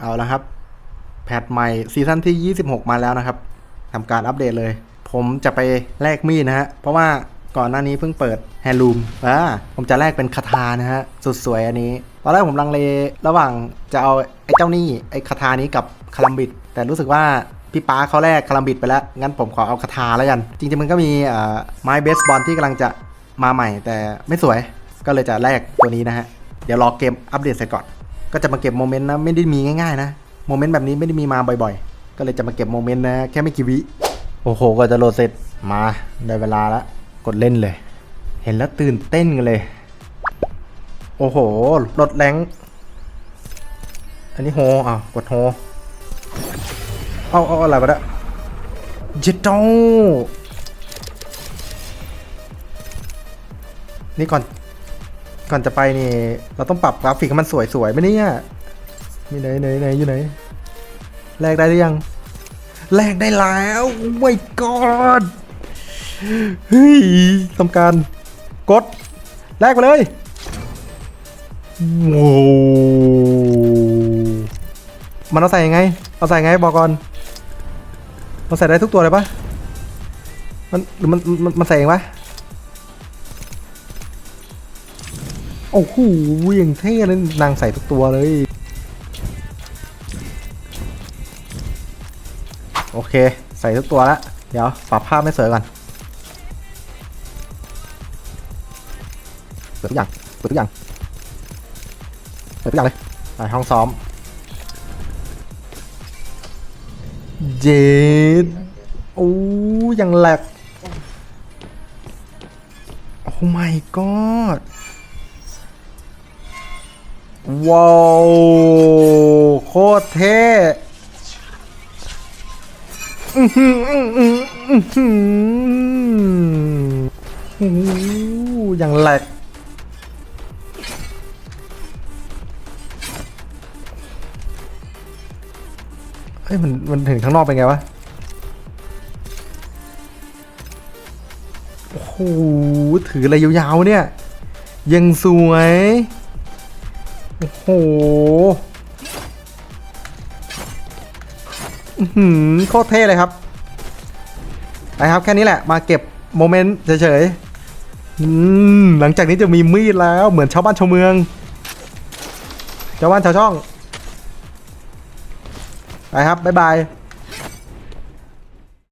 เอาละครับ แพทใหม่ซีซั่นที่ 26 มาแล้วนะครับทำการอัปเดตเลย ผมจะไปแลกมีดนะฮะ เพราะว่าก่อนหน้านี้เพิ่งเปิดแฮนด์ลูมอ่าผมจะแลกเป็นคาทานะฮะ สุดสวยอันนี้ ตอนแรกผมลังเลระหว่างจะเอาไอ้เจ้านี่ไอ้คาทานี้กับคาลัมบิด แต่รู้สึกว่าพี่ป้าเขาแลกคาลัมบิดไปแล้ว งั้นผมขอเอาคาทาแล้วกัน จริงๆมันก็มีเอ่อไม้เบสบอลที่กำลังจะมาใหม่ แต่ไม่สวย ก็เลยจะแลกตัวนี้นะฮะ เดี๋ยวรอเกมอัปเดตเสร็จก่อน ก็จะมาเก็บโมเมนต์นะไม่ได้มีง่ายๆนะโมเมนต์แบบนี้ไม่ได้มีมาบ่อยๆ ก็เลยจะมาเก็บโมเมนต์นะแค่ไม่กี่วิโอ้โหก็จะโหลดเสร็จมาได้เวลาล้วกดเล่นเลย เห็นแล้วตื่นเต้นกันเลย โอ้โหลดแรงอันนี้โฮอะกดโฮเอาเอาอะไรวะเนี่ยเจ็ดโตนี่ก่อน ก่อนจะไปนี่ เราต้องปรับกราฟิกให้มันสวยๆไหมเนี่ยมีไหนไหนไหนอยู่ไหนแลกได้หรือยังแลกได้แล้วโอ้ my god เฮ้ยทำการกดแลกไปเลยโว้มันเอาใส่ยังไง เอาใส่ยังไงบอกก่อนมันใส่ได้ทุกตัวเลยปะมันหรือมันมันมันใส่เองปะ โอ้โหอย่างเท่เลยนางใส่ทุกตัวเลย โอเค ใส่ทุกตัวแล้วเดี๋ยวปรับภาพไม่สวยก่อนเปิดทุกอย่างเปิดทุกอย่างเปิดทุกอย่างเลยไปห้องซ้อม เจ็ดโอ้ยังแหลกโอ้ my god ว้าวโคตรเท่อื้อหืออื้อหืออื้อหือโอ้โหยังแหลกเฮ้ยมันมันถึงข้างนอกเป็นไงวะ โอ้โห ถืออะไรยาวๆเนี่ย ยังสวย โอ้โหหืมโคตรเท่เลยครับไปครับแค่นี้แหละมาเก็บโมเมนต์เฉยๆหลังจากนี้จะมีมีดแล้วเหมือนชาวบ้านชาวเมืองชาวบ้านชาวช่อง ไปครับ บ๊ายบาย